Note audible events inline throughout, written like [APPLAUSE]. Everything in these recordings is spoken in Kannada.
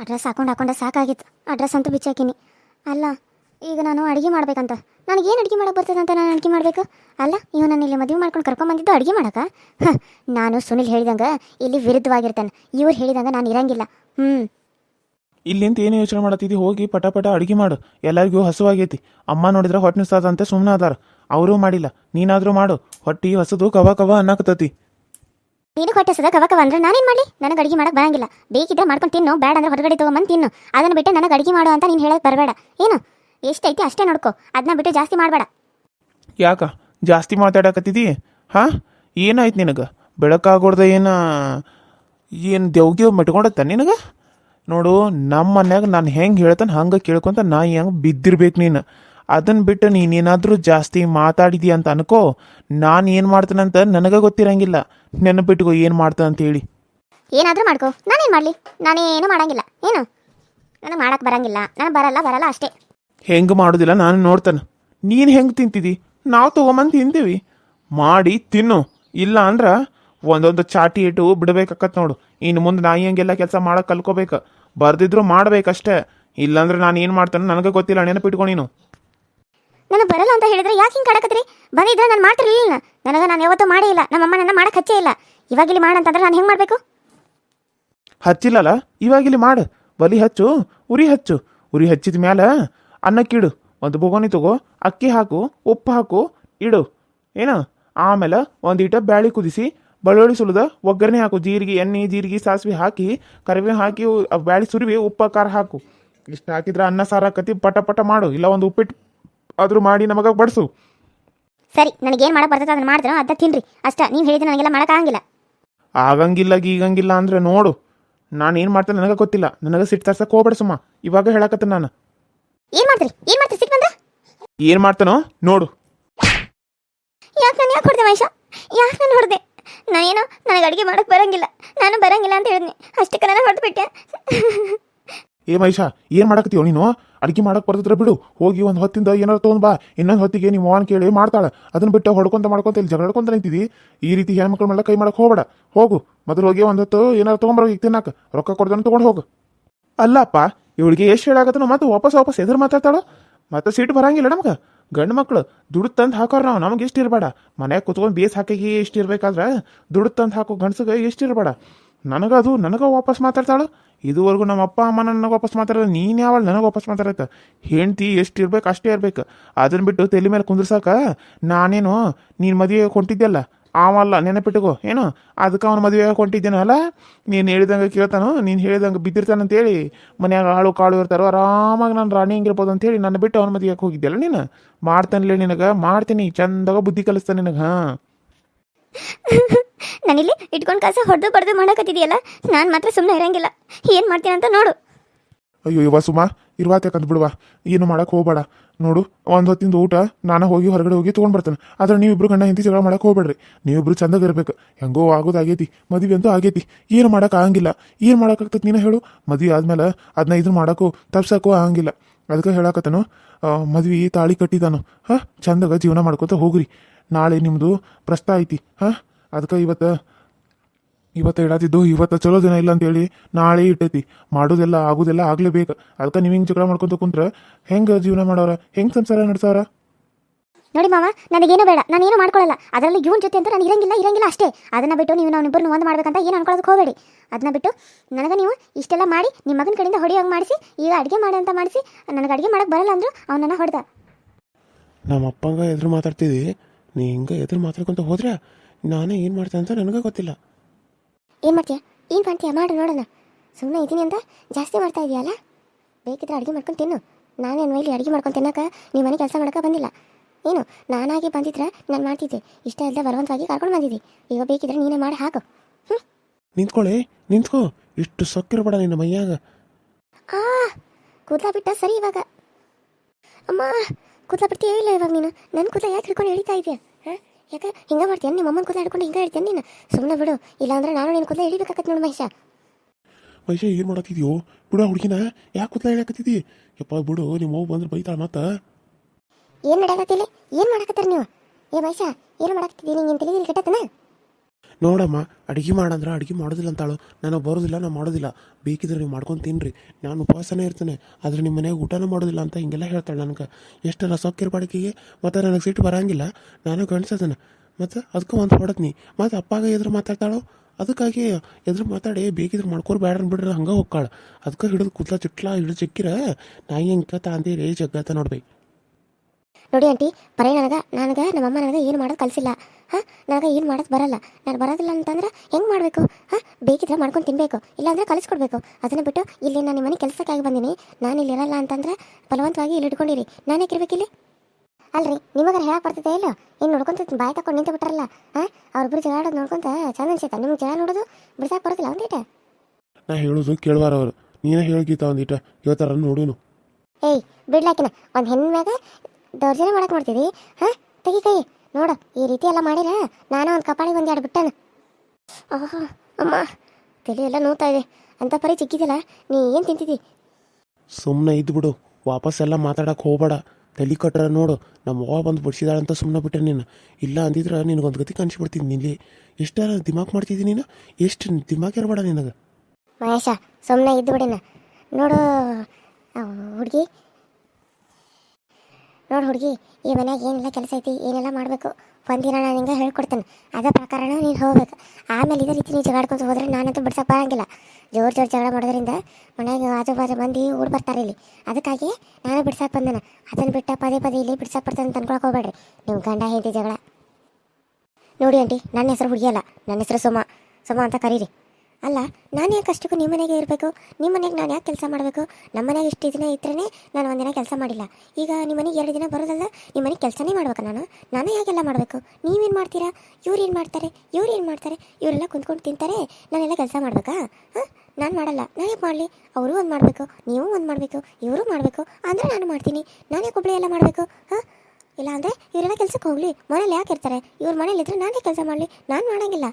ಅಡ್ರೆಸ್ ಹಾಕೊಂಡು ಹಾಕೊಂಡೆ ಸಾಕಾಗಿತ್ತು. ಅಡ್ರೆಸ್ ಅಂತೂ ಬಿಚ್ಚಾಕಿನಿ. ಅಲ್ಲ, ಈಗ ನಾನು ಅಡುಗೆ ಮಾಡ್ಬೇಕಂತ. ನನಗೇನು ಅಡುಗೆ ಮಾಡಕ್ಕೆ ಬರ್ತದೆ ಅಂತ ನಾನು ಅಡುಗೆ ಮಾಡಬೇಕು? ಅಲ್ಲ ಇವ ನಾನು ಇಲ್ಲಿ ಮದುವೆ ಮಾಡ್ಕೊಂಡು ಕರ್ಕೊಂಬಂದಿದ್ದು ಅಡುಗೆ ಮಾಡಕ್ಕೆ ಹಾಂ, ನಾನು ಸುನಿಲ್ ಹೇಳಿದಂಗೆ ಇಲ್ಲಿ ವಿರುದ್ಧವಾಗಿರ್ತಾನೆ. ಇವ್ರು ಹೇಳಿದಂಗೆ ನಾನು ಇರಂಗಿಲ್ಲ. ಹ್ಞೂ ಇಲ್ಲಿಂದ ಏನು ಯೋಚನೆ ಮಾಡತ್ತಿದ್ದಿ ಹೋಗಿ ಪಟ ಪಟ ಅಡುಗೆ ಮಾಡು. ಎಲ್ಲರಿಗೂ ಹಸುವಾಗೈತಿ. ಅಮ್ಮ ನೋಡಿದ್ರೆ ಹೊಟ್ಟೆ ನಿಸ್ತಾದಂತೆ ಸುಮ್ಮನೆ ಅದಾರ. ಅವರೂ ಮಾಡಿಲ್ಲ. ನೀನಾದರೂ ಮಾಡು. ಹೊಟ್ಟಿ ಹಸದು ಕವ ಕವ ಅನ್ನಕತ್ತತಿ. ನೀನು ಹೊಟ್ಟೆ ಸದ ಕವಕವ ಕವ ಅಂದ್ರೆ ನಾನೇನು ಮಾಡಲಿ? ನನಗೆ ಅಡಿಗೆ ಮಾಡಕ್ಕೆ ಬರಂಗಿಲ್ಲ. ಬೇಕಿದ್ರೆ ಮಾಡ್ಕೊಂಡು ತಿನ್ನು. ಬೇಡ ಅಂದ್ರೆ ಹೊರಗಡೆ ತೊಗೊಂಬಂದು ತಿನ್ನು. ಅದನ್ನು ಬಿಟ್ಟು ನನಗೆ ಅಡಿಗೆ ಮಾಡು ಅಂತ ನೀನು ಹೇಳೋದು ಬರಬೇಡ. ಏನು? ಎಷ್ಟೈತಿ ಅಷ್ಟೇ ನೋಡ್ಕೊ. ಅದನ್ನ ಬಿಟ್ಟು ಜಾಸ್ತಿ ಮಾಡಬೇಡ. ಯಾಕ? ಜಾಸ್ತಿ ಮಾತಾಡಕತ್ತಿದಿ? ಹಾ? ಏನಾಯ್ತು ನಿನಗೆ? ಬೆಳಕಾಗೋಡ್ದ ಏನು ಏನು ದೇವ್ಗೆ ಮೆಟ್ಕೊಂಡತ್ತ ನಿನಗೆ? ನೋಡು ನಮ್ಮ ಮನ್ಯಾಗ ನಾನು ಹೆಂಗೆ ಹೇಳ್ತಾನೆ ಹಂಗೆ ಕೇಳ್ಕೊಂತ ನಾ ಹೆಂಗೆ ಬಿದ್ದಿರ್ಬೇಕು ನೀನು. ಅದನ್ನ ಬಿಟ್ಟು ನೀನೇನಾದರೂ ಜಾಸ್ತಿ ಮಾತಾಡಿದಿ ಅಂತ ಅನ್ಕೋ. ನಾನು ಏನು ಮಾಡ್ತೇನಂತ ನನಗೆ ಗೊತ್ತಿರಂಗಿಲ್ಲ. ನೆನಪಿಟ್ಕೋ ಏನು ಮಾಡ್ತಾನೆ ಅಂತೇಳಿ ಏನಾದರೂ ಮಾಡ್ಕೋ. ನಾನೇನು ಮಾಡಲಿ? ನಾನೇನು ಮಾಡಂಗಿಲ್ಲ. ಏನು? ನನಗೆ ಮಾಡಕ್ಕೆ ಬರಂಗಿಲ್ಲ. ನಾನು ಬರಲ್ಲ ಬರಲ್ಲ ಅಷ್ಟೇ. ಹೆಂಗೆ ಮಾಡೋದಿಲ್ಲ ನಾನು ನೋಡ್ತಾನೆ. ನೀನು ಹೆಂಗೆ ತಿಂತಿದಿ? ನಾವು ತೊಗೊಂಬಂದು ತಿಂತೀವಿ. ಮಾಡಿ ತಿನ್ನು. ಇಲ್ಲ ಅಂದ್ರೆ ಒಂದೊಂದು ಚಾಟಿ ಇಟ್ಟು ಬಿಡ್ಬೇಕಾಕತ್ ನೋಡು. ಇನ್ನು ಮುಂದೆ ನಾ ಹಂಗೆಲ್ಲ ಕೆಲಸ ಮಾಡಕ್ಕೆ ಕಲ್ಕೋಬೇಕು ಬರ್ದಿದ್ರು ಮಾಡ್ಬೇಕಷ್ಟೇ. ಇಲ್ಲಾಂದ್ರೆ ನಾನು ಏನು ಮಾಡ್ತಾನೆ ನನಗೆ ಗೊತ್ತಿಲ್ಲ. ನೆನಪಿಟ್ಕೊ ನೀನು. ನನಗೆ ಬರಲ್ಲ ಅಂತ ಹೇಳಿದ್ರೆ ಯಾಕೆ ಹಿಂಗೆ ಕಡಕತ್ರಿ ಬಂದಿದ್ರೆ ನಾನು ಮಾಡ್ತಿರ್ಲಿಲ್ಲ ನನಗೆ ನಾನು ಯಾವತ್ತೂ ಮಾಡೇ ಇಲ್ಲ. ನಮ್ಮಮ್ಮ ನನ್ನ ಮಾಡಕ್ಕೆ ಹಚ್ಚೇ ಇಲ್ಲ. ಇವಾಗ ಇಲ್ಲಿ ಮಾಡಂತಂದ್ರೆ ನಾನು ಹೆಂಗೆ ಮಾಡಬೇಕು? ಹಚ್ಚಿಲ್ಲಲ್ಲ ಇವಾಗ ಇಲ್ಲಿ ಮಾಡು. ಬಲಿ ಹಚ್ಚು, ಉರಿ ಹಚ್ಚು. ಉರಿ ಹಚ್ಚಿದ ಮ್ಯಾಲ ಅನ್ನಕ್ಕಿಡು ಒಂದು ಬೊಗೋನಿ ತಗೋ, ಅಕ್ಕಿ ಹಾಕು, ಉಪ್ಪು ಹಾಕು, ಇಡು. ಏನು? ಆಮೇಲೆ ಒಂದು ಒಂದೀಟ ಬ್ಯಾಳಿ ಕುದಿಸಿ, ಬೆಳ್ಳುಳ್ಳಿ ಸುಲಿದ ಒಗ್ಗರಣೆ ಹಾಕು. ಜೀರಿಗೆ, ಎಣ್ಣೆ, ಜೀರಿಗೆ, ಸಾಸಿವೆ ಹಾಕಿ ಕರಿಬೇವು ಹಾಕಿ ಬ್ಯಾಳಿ ಸುರಿವಿ, ಉಪ್ಪು, ಖಾರ ಹಾಕು. ಇಷ್ಟು ಹಾಕಿದ್ರೆ ಅನ್ನ ಸಾರು ಹಾಕತಿ ಪಟ ಪಟ ಮಾಡು. ಇಲ್ಲ ಒಂದು ಉಪ್ಪಿಟ್ಟು ಆದ್ರೂ ಮಾಡಿ ನಮಗೆ ಬಡಿಸು. ಸರಿ ನನಗೇನು ಮಾಡಕ್ಕೆ ಬರ್ತದೆ ಅದನ್ನ ಮಾಡ್ತೀನೋ ಅದ ತಿನ್ರಿ. ಅಷ್ಟ ನೀವು ಹೇಳಿದ್ರೆ ನನಗೆಲ್ಲ ಮಾಡೋಕ್ಕಾಗಂಗಿಲ್ಲ ಆಗಂಗಿಲ್ಲ. ಗೀಗಂಗಿಲ್ಲ ಅಂದ್ರೆ ನೋಡು. ನಾನು ಏನು ಮಾಡ್ತೇನೆ ನನಗೆ ಗೊತ್ತಿಲ್ಲ. ನನಗೆ ಸಿಟ್ಟು ತರ್ಸಕ್ಕೆ ಹೋಗ್ಬೇಡ ಸುಮ್ಮ. ಇವಾಗ ಹೇಳಕತ್ತೆ ನಾನು. ಏನು ಮಾಡ್ತೀರಿ? ಏನು ಮಾಡ್ತೀರಿ? ಸಿಟ್ ಬಂದ್ರೆ ಏನು ಮಾಡ್ತಾನೋ ನೋಡು. ಯಾಕೆ ನಾನು ಯಾಕೆ ಹೊಡೆದೆ ಮಹೇಶ? ಯಾಕೆ ನಾನು ಹೊಡೆದೆ? ನಾನೇನೋ ನನಗೆ ಅಡುಗೆ ಮಾಡಕ್ ಬರಂಗಿಲ್ಲ. ನಾನು ಬರಂಗಿಲ್ಲ ಅಂತ ಹೇಳಿದ್ನಿ. ಅಷ್ಟಕ್ಕೆ ನಾನು ಹೊಡೆದ್ಬಿಟ್ಟೆ. ಏ ಮೈಷಾ ಏನು ಮಾಡಕತ್ತೀಯೋ ನೀನು? ಅಡುಗೆ ಮಾಡಕ್ಕೆ ಬರ್ತಿದ್ರೆ ಬಿಡು. ಹೋಗಿ ಒಂದು ಹೊತ್ತಿಂದ ಏನಾರು ತೊಗೊಂಡ್ ಬಾ. ಇನ್ನೊಂದು ಹೊತ್ತಿಗೆ ನೀವು ಅವನ ಕೇಳಿ ಮಾಡ್ತಾಳೆ. ಅದನ್ನ ಬಿಟ್ಟು ಹೊಡ್ಕೊಂತ ಮಾಡ್ಕೊಂತ ಇಲ್ಲಿ ಜಗಳಡ್ಕೊಂತ ನಿಂತಿದ್ದಿ ಈ ರೀತಿ ಹೆಣ್ಮಕ್ಳು ಮೇಲೆ ಕೈ ಮಾಡಕ್ಕೆ ಹೋಗಬೇಡ. ಹೋಗು. ಮೊದಲು ಹೋಗಿ ಒಂದು ಹೊತ್ತು ಏನಾರು ತೊಗೊಂಬರೋ ಈಗ ತಿನ್ನಾಕ. ರೊಕ್ಕ ಕೊಡ್ದನ್ನು ತೊಗೊಂಡು ಹೋಗು. ಅಲ್ಲಪ್ಪ, ಇವಳಿಗೆ ಎಷ್ಟು ಹೇಳಾಕತ್ತನೋ ಮತ್ತೆ ವಾಪಸ್ ವಾಪಸ್ ಎದುರು ಮಾತಾಡ್ತಾಳೋ? ಮತ್ತೆ ಸೀಟ್ ಬರಂಗಿಲ್ಲ ನಮ್ಗೆ. ಗಂಡು ಮಕ್ಳು, ದುಡ್ಡು ತಂದು ಹಾಕೋರು ನಾವು. ನಮ್ಗೆ ಎಷ್ಟು ಇರಬೇಡ. ಮನ್ಯಾಗ ಕುತ್ಕೊಂಡು ಬೇಸ್ ಹಾಕಿಗೆ ಎಷ್ಟು ಇರ್ಬೇಕಾದ್ರೆ ದುಡ್ಡು ತಂದು ಹಾಕೋ ಗಂಡ್ಸಿಗೆ ಎಷ್ಟು ಇರಬೇಡ. ನನಗದು, ನನಗೆ ವಾಪಸ್ ಮಾತಾಡ್ತಾಳು? ಇದುವರೆಗೂ ನಮ್ಮ ಅಪ್ಪ, ಅಮ್ಮ ನನಗೆ ವಾಪಸ್ ಮಾತಾಡೋದು ನೀನು ಯಾವಳು ನನಗೆ ವಾಪಸ್ ಮಾತಾಡತ್ತ ಹೆಂಡತಿ ಎಷ್ಟು ಇರ್ಬೇಕು, ಅಷ್ಟೇ ಇರ್ಬೇಕು. ಅದನ್ನ ಬಿಟ್ಟು ತಲೆ ಮೇಲೆ ಕುಂದ್ರಸಾಕ ನಾನೇನು, ನೀನು ಮದುವೆ ಹೊಂಟಿದ್ದೆಲ್ಲ ಅವಲ್ಲ ನೆನಪಿಟ್ಟುಕೋ ಏನು? ಅದಕ್ಕೆ ಅವನು ಮದುವೆ ಹೊಂಟಿದ್ದೇನಲ್ಲ ನೀನು ಹೇಳಿದಂಗೆ ಕೇಳ್ತಾನು? ನೀನು ಹೇಳಿದಂಗೆ ಬಿದ್ದಿರ್ತಾನಂತೇಳಿ ಮನ್ಯಾಗ ಆಳು ಕಾಳು ಇರ್ತಾರೋ, ಆರಾಮಾಗಿ ನಾನು ರಾಣಿ ಹಿಂಗಿರ್ಬೋದು ಅಂತೇಳಿ ನನ್ನ ಬಿಟ್ಟು ಅವನ ಮದುವೆಗೆ ಹೋಗಿದ್ದೆಲ್ಲ ನೀನು? ಮಾಡ್ತಾನಲೇ ನಿನಗೆ? ಮಾಡ್ತೀನಿ. ಚಂದಾಗ ಬುದ್ಧಿ ಕಲಿಸ್ತಾನೆ ನಿನಗೆ, ಹಾಂ? [LAUGHS] ನಾನಿಲ್ಲಿ ಇಟ್ಕೊಂಡು ಕಾಸು ಹೊಡೆದು ಬಡ್ದು ಮಾಡಕತ್ತಿದೆಯಲ್ಲ ನಾನು ಮಾತ್ರ ಸುಮ್ಮನೆ ಇರಂಗಿಲ್ಲ. ಏನು ಮಾಡ್ತೀನಿ ಅಂತ ನೋಡು. ಅಯ್ಯೋ ಇವ ಸುಮಾ ಇರುವಾತಕ್ಕಂತ ಬಿಡುವ. ಏನು ಮಾಡಕ್ಕೆ ಹೋಗ್ಬೇಡ. ನೋಡು, ಒಂದು ಹೊತ್ತಿಂದ ಊಟ, ನಾನು ಹೋಗಿ ಹೊರಗಡೆ ಹೋಗಿ ತೊಗೊಂಡು ಬರ್ತೇನೆ. ಆದ್ರೆ ನೀವಿಬ್ರು ಗಂಡ ಹಿಂದಿ ಜಗಳ ಮಾಡಕ್ಕೆ ಹೋಗ್ಬೇಡ್ರಿ. ನೀವಿಬ್ರು ಚಂದಾಗ ಇರ್ಬೇಕು. ಹೆಂಗೋ ಆಗೋದಾಗೈತಿ, ಮದುವೆ ಅಂತೂ ಆಗೈತಿ. ಏನು ಮಾಡೋಕೆ ಆಗಂಗಿಲ್ಲ. ಏನು ಮಾಡೋಕ್ಕಾಗ್ತದೆ ನೀನು ಹೇಳು. ಮದುವೆ ಆದ್ಮೇಲೆ ಅದನ್ನ ಇದ್ರ ಮಾಡೋಕ್ಕೂ ತಪ್ಸಕ್ಕೂ ಆಗಂಗಿಲ್ಲ. ಅದಕ್ಕೆ ಹೇಳಕತ್ತನು ಮದ್ವೆ ತಾಳಿ ಕಟ್ಟಿದಾನು. ಹಾಂ, ಚಂದಗ ಜೀವನ ಮಾಡ್ಕೊತ ಹೋಗ್ರಿ. ನಾಳೆ ನಿಮ್ಮದು ಪ್ರಸ್ತ ಐತಿ. ಹಾಂ? ಅದಕ್ಕೆ ಇವತ್ತು ಇವತ್ತು ಹೇಳತ್ತಿದ್ದು ಇವತ್ತು ಚಲೋ ದಿನ ಇಲ್ಲ ಅಂತೇಳಿ ನಾಳೆ ಇಟ್ಟೈತಿ. ಮಾಡೋದೆಲ್ಲ ಆಗೋದೆಲ್ಲ ಆಗ್ಲೇಬೇಕು. ಅದಕ್ಕೆ ನೀವು ಹಿಂಗೆ ಜಗಳ ಮಾಡ್ಕೊಂತ ಕುಂತ್ರ ಹೆಂಗೆ ಜೀವನ ಮಾಡೋರ? ಹೆಂಗೆ ಸಂಸಾರ ನಡೆಸೋರ? ನೋಡಿ ಮಾವ ನನಗೇನು ಬೇಡ. ನಾನು ಏನು ಮಾಡ್ಕೊಳ್ಳಲ್ಲ ಅದರಲ್ಲಿ ಇವನ್ ಜೊತೆ ಅಂತ ನಾನು ಇರಂಗಿಲ್ಲ ಇರಂಗಿಲ್ಲ ಅಷ್ಟೇ. ಅದನ್ನ ಬಿಟ್ಟು ನೀವು ನಾವು ಇಬ್ಬರನ್ನು ಒಂದು ಮಾಡ್ಬೇಕಂತ ಏನು ಅನ್ಕೊಳ್ಳೋದಕ್ಕೆ ಹೋಗಬೇಡಿ. ಅದನ್ನ ಬಿಟ್ಟು ನನಗೆ ನೀವು ಇಷ್ಟೆಲ್ಲ ಮಾಡಿ ನಿಮ್ಮ ಮಗನ ಕಡೆಯಿಂದ ಹೊಡಿಯೋಂಗೆ ಮಾಡಿಸಿ ಈಗ ಅಡುಗೆ ಮಾಡಿ ಅಂತ ಮಾಡಿಸಿ ನನಗೆ ಅಡುಗೆ ಮಾಡಕ್ಕೆ ಬರಲ್ಲ ಅಂದ್ರು ಅವನನ್ನ ಹೊಡೆದ. ನಮ್ಮ ಅಪ್ಪಂಗ ಎದುರು ಮಾತಾಡ್ತಿದ್ದಿ ನೀ ಹಿಂಗೆ ಎದುರು ಮಾತಾಡ್ಕೊಂತ ಹೋದ್ರೆ? ನಾನೇ ಏನು ಮಾಡ್ತೇನೆ ಅಂತ ನನಗೆ ಗೊತ್ತಿಲ್ಲ. ಏನು ಮಾಡ್ತೀಯ ಏನು ಮಾಡ್ತೀಯ ಮಾಡು ನೋಡೋಣ. ಸುಮ್ಮನೆ ಇದ್ದೀನಿ ಅಂತ ಜಾಸ್ತಿ ಮಾಡ್ತಾ ಇದೆಯಲ್ಲ ಬೇಕಿದ್ರೆ ಅಡುಗೆ ಮಾಡ್ಕೊಂಡು ತಿನ್ನು. ನಾನೇನು ಮೈಲಿ ಅಡುಗೆ ಮಾಡ್ಕೊಂಡು ತಿನ್ನಕ ನೀವು ಮನೆ ಕೆಲಸ ಮಾಡೋಕೆ ಬಂದಿಲ್ಲ. ಏನು ನಾನಾಗಿ ಬಂದಿದ್ರೆ ನಾನು ಮಾಡ್ತಿದ್ದೆ. ಇಷ್ಟ ಇಲ್ಲದೆ ಬಲವಂತವಾಗಿ ಕರ್ಕೊಂಡು ಬಂದಿದ್ದೆ. ಈಗ ಬೇಕಿದ್ರೆ ನೀನೇ ಮಾಡಿ ಹಾಕು ಹ್ಞೂ ನಿಂತ್ಕೊಳ್ಳಿ ನಿಂತ್ಕೋ. ಇಷ್ಟು ಸೊಕ್ಕಿರಬೇಡ ನಿನ್ನ ಮೈಯಾಗ. ಆ ಕೂದಲ ಬಿಟ್ಟ ಸರಿ ಇವಾಗ. ಅಮ್ಮ ಕೂದಲ ಬಿಟ್ಟು ಇಲ್ಲ ಇವಾಗ ನೀನು? ನನ್ನ ಕೂದಲ ಯಾಕೆ ಹಿಡ್ಕೊಂಡು ಹೇಳ್ತಾ ಇದೆಯಾ? ಯಾಕೆ? ಹಿಂಗೆ ಮಾಡ್ತೀಯ? ನಿಮ್ಮ ಅಮ್ಮನ ಕೂದಲ ಹಿಡ್ಕೊಂಡು ಹಿಂಗೆ ಹೇಳ್ತೀಯ ನೀನು? ಸುಮ್ಮನೆ ಬಿಡು. ಇಲ್ಲಾಂದ್ರೆ ನಾನು ನಿನ್ನ ಕೂದಲ ಹಿಡಿಬೇಕಾಗತ್ತೆ ನೋಡು ಮಹೇಶ. ಮಹೇಶ ಏನು ಮಾಡತ್ತಿದ್ಯೋ ಬಿಡು ಹುಡುಗಿನ. ಯಾಕೆ ಕೂದಲ ಹೇಳಕತ್ತಿದ್ದಿ ಯಪ್ಪ ಬಿಡು ನಿಮ್ಮ ಅವ್ವ ಬಂದ್ರೆ ಬೈತಾಳ ಮತ್ತೆ? ಏನು ಮಾಡಕತ್ತಿಲ್ಲ ಏನು ಮಾಡಕತ್ತೀರಿ ನೀವು? ಏ ಮಹೇಶ ಏನು ಮಾಡಕತ್ತಿದ್ದೀನಿ ನಿಂಗೆ ಇಲ್ಲಿ ಕೆಟ್ಟತನ? ನೋಡಮ್ಮ, ಅಡುಗೆ ಮಾಡಂದ್ರೆ ಅಡುಗೆ ಮಾಡೋದಿಲ್ಲ ಅಂತಾಳು. ನನಗೆ ಬರೋದಿಲ್ಲ, ನಾನು ಮಾಡೋದಿಲ್ಲ. ಬೇಕಿದ್ರೆ ನೀವು ಮಾಡ್ಕೊಂಡು ತಿನ್ನಿರಿ ನಾನು ಉಪವಾಸನೇ ಇರ್ತೇನೆ. ಆದರೆ ನಿಮ್ಮ ಮನೆಯಾಗ ಊಟನೂ ಮಾಡೋದಿಲ್ಲ ಅಂತ ಹಿಂಗೆಲ್ಲ ಹೇಳ್ತಾಳೆ ನನಗೆ. ಎಷ್ಟು ಸೊಕ್ಕಿರ ಬಾಡಿಕೆಗೆ ಮತ್ತು ನನಗೆ ಸಿಟ್ಟು ಬರಂಗಿಲ್ಲ. ನಾನು ಗಂಡ್ಸದನ. ಮತ್ತು ಅದಕ್ಕೆ ಒಂದು ಹೊಡತ್ನಿ ಮತ್ತು ಅಪ್ಪಾಗ ಎದುರು ಮಾತಾಡ್ತಾಳು? ಅದಕ್ಕಾಗಿ ಎದುರು ಮಾತಾಡಿ, ಬೇಕಿದ್ರೆ ಮಾಡ್ಕೊರು ಬೇಡ ಬಿಡ್ರಿ ಹಂಗೆ ಹೋಗ್ಕಾಳ. ಅದಕ್ಕೆ ಹಿಡಿದು ಕೂತ್ಲ, ಚಿಟ್ಲ ಹಿಡಿದು ಚಿಕ್ಕಿರ, ನಾಯಿ ಹೆಂಗೆ ತಾಂದಿರಿ ಜಗ್ಗತ್ತ ನೋಡ್ಬೇಕು ನೋಡಿ ಆಂಟಿ ಬರೀ ನನಗೆ ನನಗೆ ನಮ್ಮಮ್ಮ ನನಗೆ ಏನು ಮಾಡೋದು ಕಲಿಸಿಲ್ಲ. ಹಾಂ ನನಗೆ ಏನು ಮಾಡೋದು ಬರಲ್ಲ. ನಾನು ಬರೋದಿಲ್ಲ ಅಂತಂದ್ರೆ ಹೆಂಗೆ ಮಾಡಬೇಕು? ಹಾಂ ಬೇಕಿದ್ರೆ ಮಾಡ್ಕೊಂಡು ತಿನ್ನಬೇಕು ಇಲ್ಲಾಂದ್ರೆ ಕಲಿಸ್ಕೊಡ್ಬೇಕು. ಅದನ್ನು ಬಿಟ್ಟು ಇಲ್ಲಿ ನಾನು ನಿಮ್ಮನೆ ಕೆಲಸಕ್ಕಾಗಿ ಬಂದೀನಿ. ನಾನು ಇಲ್ಲಿ ಇರಲ್ಲ ಅಂತಂದ್ರೆ ಬಲವಂತವಾಗಿ ಇಲ್ಲಿ ಇಟ್ಕೊಂಡಿರಿ ನಾನು ಇಲ್ಲಿ ಅಲ್ರಿ ನಿಮಗಾರ ಹೇಳಕ್ ಬರ್ತದೆ ಇಲ್ಲ? ಇನ್ನು ನೋಡ್ಕೊಂತ ಬಾಯಿ ತಕೊಂಡು ನಿಂತು ಬಿಟ್ರಲ್ಲ. ಹಾಂ ಅವ್ರಿಬ್ರು ಆಡೋದು ನೋಡ್ಕೊಂತ ಚಂದ ಅನ್ಸೈತೆ. ನಿಮ್ಗೆ ಜಗಳ ನೋಡೋದು ಬಿಡ್ಸಕ್ಕೆ ಬರೋದಿಲ್ಲ ಒಂದೀಟ? ನಾ ಹೇಳೋದು ಕೇಳುವಾರ ಅವರು. ನೀನೇ ಹೇಳ್ಗೀತ ಒಂದಿಟ. ಇವತ್ತರ ನೋಡುನು. ಏಯ್ ಬಿಡ್ಲಾಕಿನ. ಒಂದು ಹೆಣ್ಣು ಮ್ಯಾಗ ದೌರ್ಜನ್ಯ ಮಾಡಕ್ ಮಾಡ್ತೀವಿ ಹಾಂ? ತೆಗಿ ಕೈ. ನೋಡು ಈ ರೀತಿ ಎಲ್ಲ ಮಾಡಿರ ನಾನು ಒಂದು ಕಪಾಳಿ ಒಂದು ಎರಡು ಬಿಟ್ಟನ. ಆಹಾ ಅಮ್ಮ ತಲೆ ಎಲ್ಲ ನೋತಾ ಇದೆ. ಅಂತ ಪರಿ ಚಿಕ್ಕಿದಿಲ್ಲ ನೀ ಏನು ತಿಂತಿದ್ದಿ? ಸುಮ್ಮನೆ ಇದ್ದು ಬಿಡು. ವಾಪಸ್ ಎಲ್ಲ ಮಾತಾಡಕ್ಕೆ ಹೋಗ್ಬೇಡ. ತಲೆ ಕಟ್ರ ನೋಡು ನಮ್ಮ ಅವ್ವ ಬಂದು ಬಿಡಿಸಿದಾಳಂತ ಸುಮ್ಮನೆ ಬಿಟ್ಟೆ ನೀನು. ಇಲ್ಲ ಅಂದಿದ್ರೆ ನಿನಗೊಂದು ಗತಿ ಕನ್ಸಿಬಿಡ್ತೀನಿ ನಿಲ್ಲಿ ಎಷ್ಟಾರ ದಿಮಾಕ್ ಮಾಡ್ತಿದ್ದಿ ನೀನು? ಎಷ್ಟು ದಿಮಾಕ್ ಇರಬೇಡ ನಿನಗೆ? ಮಹೇಶ ಸುಮ್ಮನೆ ಇದ್ದು ಬಿಡಿನ. ನೋಡು ಹುಡುಗಿ ನೋಡು ಹುಡುಗಿ, ಈ ಮನೆಯಾಗ ಏನೆಲ್ಲ ಕೆಲಸ ಐತಿ, ಏನೆಲ್ಲ ಮಾಡಬೇಕು? ಒಂದಿನ ನಾನು ನಿಂಗೆ ಹೇಳ್ಕೊಡ್ತೇನೆ. ಅದೇ ಪ್ರಕಾರನ ನೀನು ಹೋಗ್ಬೇಕು. ಆಮೇಲೆ ಇದೇ ರೀತಿ ನೀವು ಜಗಾಡ್ಕೊಂತ ಹೋದ್ರೆ ನಾನಂತೂ ಬಿಡ್ಸಕ್ಕೆ ಬರೋಂಗಿಲ್ಲ. ಜೋರು ಜೋರು ಜಗಳ ಮಾಡೋದ್ರಿಂದ ಮನ್ಯಾಗ ಆಜು ಬಾಜು ಮಂದಿ ಊರು ಬರ್ತಾರೆ ಇಲ್ಲಿ. ಅದಕ್ಕಾಗಿ ನಾನು ಬಿಡ್ಸಕ್ಕೆ ಬಂದನ. ಅದನ್ನು ಬಿಟ್ಟ ಪದೇ ಪದೇ ಇಲ್ಲಿ ಬಿಡ್ಸಕ್ಕೆ ಬರ್ತದೆ ಅಂತ ಅನ್ಕೊಳಕ್ಕೆ ಹೋಗ್ಬೇಡ್ರಿ. ನಿಮ್ಮ ಗಂಡ ಹೇಳಿ ಜಗಳ. ನೋಡಿ ಆಂಟಿ, ನನ್ನ ಹೆಸರು ಹುಡುಗಿಯಲ್ಲ ನನ್ನ ಹೆಸರು ಸುಮ. ಸುಮ ಅಂತ ಕರೀರಿ. ಅಲ್ಲ, ನಾನು ಯಾಕೆ ಅಷ್ಟಕ್ಕೂ ನಿಮ್ಮ ಮನೆಗೆ ಇರಬೇಕು? ನಿಮ್ಮ ಮನೆಗೆ ನಾನು ಯಾಕೆ ಕೆಲಸ ಮಾಡಬೇಕು? ನಮ್ಮ ಮನೆಗೆ ಇಷ್ಟು ದಿನ ಇದ್ರೇ ನಾನು ಒಂದಿನ ಕೆಲಸ ಮಾಡಿಲ್ಲ. ಈಗ ನಿಮ್ಮ ಮನೆಗೆ ಎರಡು ದಿನ ಬರೋದಲ್ಲ ನಿಮ್ಮ ಮನೆಗೆ ಕೆಲಸನೇ ಮಾಡ್ಬೇಕು ನಾನು? ನಾನೇ ಯಾಕೆಲ್ಲ ಮಾಡಬೇಕು? ನೀವೇನು ಮಾಡ್ತೀರಾ? ಇವ್ರು ಏನು ಮಾಡ್ತಾರೆ? ಇವ್ರು ಏನು ಮಾಡ್ತಾರೆ? ಇವರೆಲ್ಲ ಕುಂತ್ಕೊಂಡು ತಿಂತಾರೆ? ನಾನೆಲ್ಲ ಕೆಲಸ ಮಾಡಬೇಕಾ? ಹಾಂ? ನಾನು ಮಾಡಲ್ಲ. ನಾನು ಯಾಕೆ ಮಾಡಲಿ? ಅವರು ಒಂದು ಮಾಡಬೇಕು, ನೀವು ಒಂದು ಮಾಡಬೇಕು, ಇವರು ಮಾಡಬೇಕು ಅಂದರೆ ನಾನು ಮಾಡ್ತೀನಿ. ನಾನು ಯಾಕೆ ಒಬ್ಬಳೇ ಎಲ್ಲ ಮಾಡಬೇಕು? ಹಾಂ? ಇಲ್ಲ ಅಂದರೆ ಇವರೆಲ್ಲ ಕೆಲಸಕ್ಕೆ ಹೋಗಲಿ. ಮನೇಲಿ ಯಾಕೆ ಇರ್ತಾರೆ? ಇವ್ರ ಮನೇಲಿ ಇದ್ರೆ ನಾನೇ ಕೆಲಸ ಮಾಡಲಿ. ನಾನು ಮಾಡಂಗಿಲ್ಲ.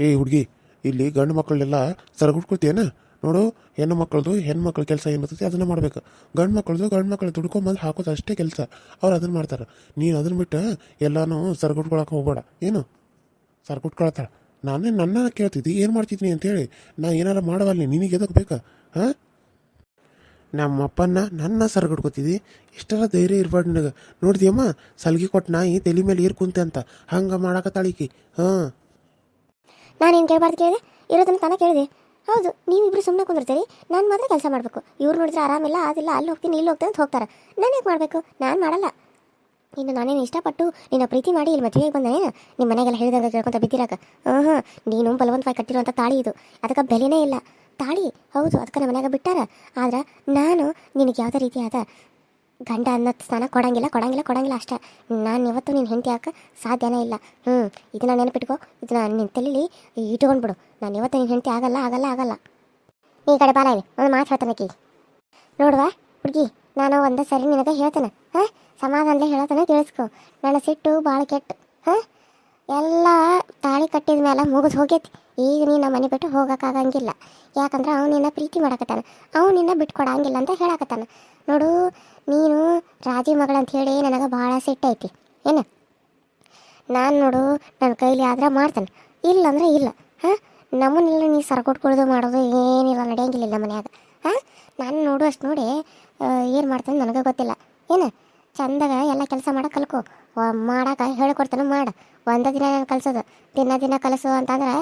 ಏ, ಹುಡುಗಿ, ಇಲ್ಲಿ ಗಂಡು ಮಕ್ಕಳೆಲ್ಲ ಸರಗುಟ್ಕೊಳ್ತೀಯನ ನೋಡು, ಹೆಣ್ಣು ಮಕ್ಕಳದು ಹೆಣ್ಣು ಮಕ್ಕಳ ಕೆಲಸ ಏನು ಬರ್ತೈತಿ ಅದನ್ನು ಮಾಡ್ಬೇಕು. ಗಂಡು ಮಕ್ಕಳದು ಗಂಡು ಮಕ್ಕಳು ದುಡ್ಕೊಂಬಂದು ಹಾಕೋದು ಅಷ್ಟೇ ಕೆಲಸ. ಅವ್ರು ಅದನ್ನು ಮಾಡ್ತಾರೆ. ನೀನು ಅದನ್ನು ಬಿಟ್ಟು ಎಲ್ಲನೂ ಸರಗುಟ್ಕೊಳಕ್ಕೆ ಹೋಗ್ಬೇಡ. ಏನು? ಸರಗುಟ್ಕೊಳ್ತಾಳೆ ನಾನೇ ನನ್ನ ಕೇಳ್ತಿದ್ದಿ, ಏನು ಮಾಡ್ತಿದ್ದೀನಿ ಅಂತೇಳಿ. ನಾ ಏನಾರ ಮಾಡವಲ್ಲಿ ನಿನಗೆ ಎದಕ್ಕೆ ಬೇಕಾ? ಹಾಂ? ನಮ್ಮ ಅಪ್ಪನ್ನ ನನ್ನ ಸರಗಡ್ಕೊತಿದ್ದಿ. ಇಷ್ಟೆಲ್ಲ ಧೈರ್ಯ ಇರ್ಬಾರ್ದು ನನಗೆ. ನೋಡಿದ್ಯಮ್ಮ, ಸಲ್ಗಿ ಕೊಟ್ಟು ನಾಯಿ ತಲೆ ಮೇಲೆ ಏರ್ ಕುಂತೆ ಅಂತ. ಹಂಗೆ ಮಾಡಾಕತ್ತಾಳಿಕಿ ಹಾಂ. ನಾನು ಏನು ಕೇಳಬಾರ್ದು ಕೇಳಿದೆ? ಇರೋದನ್ನು ತಾನೇ ಕೇಳಿದೆ. ಹೌದು ನೀವಿಬ್ಬರು ಸುಮ್ಮನೆ ಕುಂದಿರ್ತೀರಿ. ನಾನು ಮಾತ್ರ ಕೆಲಸ ಮಾಡಬೇಕು. ಇವ್ರು ನೋಡಿದ್ರೆ ಆರಾಮಿಲ್ಲ ಅದಿಲ್ಲ ಅಲ್ಲಿ ಹೋಗ್ತೀನಿ, ಇಲ್ಲಿ ಹೋಗ್ತೀನಿ ಅಂತ ಹೋಗ್ತಾರೆ. ನಾನು ಯಾಕೆ ಮಾಡಬೇಕು? ನಾನು ಮಾಡಲ್ಲ. ಇನ್ನು ನಾನೇನು ಇಷ್ಟಪಟ್ಟು ನಿನ್ನ ಪ್ರೀತಿ ಮಾಡಿ ಇಲ್ಲಿ ಮದುವೆಗೆ ಬಂದೇನ ನಿಮ್ಮ ಮನೆಗೆಲ್ಲ ಹೇಳಿದಂಗೆ ಕೇಳ್ಕೊಂತ ಬಿದ್ದಿರಾಕ? ಹಾಂ ನೀನು ಬಲವಂತವಾಗಿ ಕಟ್ಟಿರುವಂಥ ತಾಳಿ ಇದು. ಅದಕ್ಕೆ ಬೆಲೆನೇ ಇಲ್ಲ. ತಾಳಿ, ಹೌದು, ಅದಕ್ಕೆ ನಮ್ಮ ಮನೆಯಾಗ ಬಿಟ್ಟಾರ. ಆದ್ರೆ ನಾನು ನಿನಗೆ ಯಾವುದೇ ರೀತಿಯಾದ ಗಂಡ ಅನ್ನೋ ಸ್ಥಾನ ಕೊಡಂಗಿಲ್ಲ ಕೊಡಂಗಿಲ್ಲ ಕೊಡಂಗಿಲ್ಲ ಅಷ್ಟೇ. ನಾನು ಇವತ್ತು ನಿನ್ನ ಹೆಂಡತಿ ಹಾಕ ಸಾಧ್ಯನೇ ಇಲ್ಲ. ಹ್ಞೂ ಇದನ್ನ ನೆನಪಿಟ್ಕೋ. ಇದನ್ನ ನಿನ್ನ ತಲೆಲಿ ಇಟ್ಕೊಂಡ್ಬಿಡು. ನಾನು ಇವತ್ತು ನಿನ್ನ ಹೆಂಡತಿ ಆಗಲ್ಲ ಆಗಲ್ಲ ಆಗಲ್ಲ. ಈ ಕಡೆ ಬಾಲ ಇಲ್ಲಿ. ಒಂದು ಮಾತು ಹೇಳ್ತಾನೆ ಕಿ ನೋಡುವ, ಹುಡುಗಿ, ನಾನು ಒಂದೇ ಸರಿ ನಿನಗೆ ಹೇಳ್ತಾನೆ. ಹಾಂ? ಸಮಾಧಾನಲೇ ಹೇಳ್ತಾನೆ, ತಿಳಿಸ್ಕೊ. ನನ್ನ ಸಿಟ್ಟು ಭಾಳ ಕೆಟ್ಟು. ಹಾಂ? ಎಲ್ಲ ತಾಳಿ ಕಟ್ಟಿದ ಮೇಲೆ ಮುಗಿದು ಹೋಗೈತಿ. ಈಗ ನೀನು ಮನೆ ಬಿಟ್ಟು ಹೋಗೋಕ್ಕಾಗಂಗಿಲ್ಲ. ಯಾಕಂದ್ರೆ ಅವ್ನು ನಿನ್ನ ಪ್ರೀತಿ ಮಾಡಕತ್ತಾನ. ನಿನ್ನ ಬಿಟ್ಕೊಡಂಗಿಲ್ಲ ಅಂತ ಹೇಳಕತ್ತಾನ. ನೋಡು, ನೀನು ರಾಜಿ ಮಗಳಂತ ಹೇಳಿ ನನಗೆ ಭಾಳ ಸಿಟ್ಟೈತಿ ಏನು? ನಾನು ನೋಡು ನನ್ನ ಕೈಲಿ ಆದ್ರೆ ಮಾಡ್ತಾನೆ. ಇಲ್ಲ ಅಂದ್ರೆ ಇಲ್ಲ. ಹಾಂ? ನಮ್ಮನ್ನೆಲ್ಲ ನೀ ಸರಕೊಟ್ಕೊಳ್ಳೋದು ಮಾಡೋದು ಏನಿಲ್ಲ, ನಡೆಯಂಗಿಲ್ಲ ಮನ್ಯಾಗ. ಹಾಂ? ನಾನು ನೋಡು ಅಷ್ಟು ನೋಡಿ ಏನು ಮಾಡ್ತಾನೆ ನನಗೆ ಗೊತ್ತಿಲ್ಲ. ಏನು? ಚಂದಾಗ ಎಲ್ಲ ಕೆಲಸ ಮಾಡಕ್ಕೆ ಕಲ್ಕೊ. ಮಾಡಕ್ಕೆ ಹೇಳ್ಕೊಡ್ತಾನೆ ಮಾಡ. ಒಂದೇ ದಿನ ನಾನು ಕಲಿಸೋದು. ದಿನ ದಿನ ಕಲಿಸು ಅಂತಂದ್ರೆ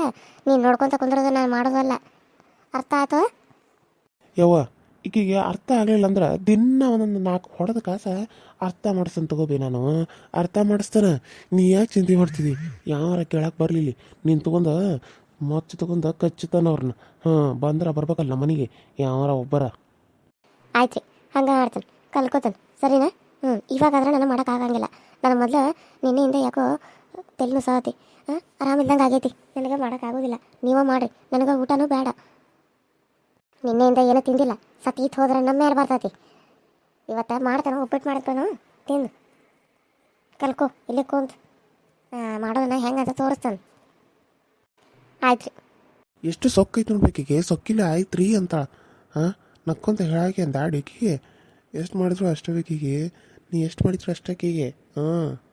ನೀನು ನೋಡ್ಕೊತ ಕುಂದ್ರೋದು ನಾನು ಮಾಡೋದಲ್ಲ. ಅರ್ಥ ಆಯ್ತು? ಯವ್ವ ಈಕಿಗೆ ಅರ್ಥ ಆಗಲಿಲ್ಲ ಅಂದ್ರೆ ದಿನ ಒಂದೊಂದು ನಾಲ್ಕು ಹೊಡೆದ ಕಾಸ ಅರ್ಥ ಮಾಡಿಸ್ತಾನೆ ತಗೋಬಿ ನಾನು. ಅರ್ಥ ಮಾಡಿಸ್ತಾನೆ. ನೀ ಯಾಕೆ ಚಿಂತೆ ಮಾಡ್ತಿದ್ದಿ ಯಾವಾರ ಕೇಳಕ್ಕೆ ಬರಲಿಲ್ಲ. ನೀನು ತಗೊಂಡ ಮಚ್ಚು ತಗೊಂಡ ಕಚ್ಚುತ್ತಾನ ಅವ್ರನ್ನ ಹಾಂ ಬಂದ್ರೆ ಬರ್ಬೇಕಲ್ಲ ಮನೆಗೆ. ಯಾವಾರ ಒಬ್ಬರ? ಆಯ್ತು ಹಂಗ ಹಂಗೆ ಮಾಡ್ತಾನೆ. ಕಲ್ಕೋತಾನೆ. ಸರಿನಾ? ಹ್ಞೂ ಇವಾಗಾದ್ರೆ ನಾನು ಮಾಡೋಕ್ಕಾಗಂಗಿಲ್ಲ ನಾನು ಮೊದಲು ನಿನ್ನೆಯಿಂದ ಯಾಕೋ ತೆಲ್ಲು ಸಹತಿ ಹಾಂ, ಆರಾಮಿದ್ದಂಗೆ ಆಗೈತಿ. ನನಗೆ ಮಾಡೋಕ್ಕಾಗೋದಿಲ್ಲ ನೀವೇ ಮಾಡಿರಿ. ನನಗೆ ಊಟನೂ ಬೇಡ. ನಿನ್ನೆಯಿಂದ ಏನೂ ತಿಂದಿಲ್ಲ. ಸತೀತ್ ಹೋದ್ರೆ ನಮ್ಮ ಮೇಲೆ ಬರ್ತೈತಿ? ಇವತ್ತು ಮಾಡ್ತಾನೆ ಉಪ್ಪಿಟ್ಟು ಮಾಡ್ತಾನು ತಿಂದು ಕಲ್ಕೋ, ಇಲ್ಲೇ ಕುಂತು. ಮಾಡೋದನ್ನ ಹೆಂಗೆ ಅಂತ ತೋರಿಸ್ತಾನೆ. ಆಯ್ತು ರೀ. ಎಷ್ಟು ಸೊಕ್ಕೈತೆ ನೋಡ್ಬೇಕೀಗೆ ಸೊಕ್ಕಿಲ್ಲ, ಆಯ್ತು ರೀ ಅಂತ. ಹಾಂ, ನಕ್ಕೊಂತ ಹೇಳಾಕೆ ಅಂದ ಆಡಿಕಿಗೆ ಎಷ್ಟು ಮಾಡಿದ್ರು ಅಷ್ಟು ಬೇಕೀಗೆ. ನೀ ಎಷ್ಟು ಮಾಡಿದ್ರು ಅಷ್ಟಕ್ಕೀಗೆ? ಹಾಂ.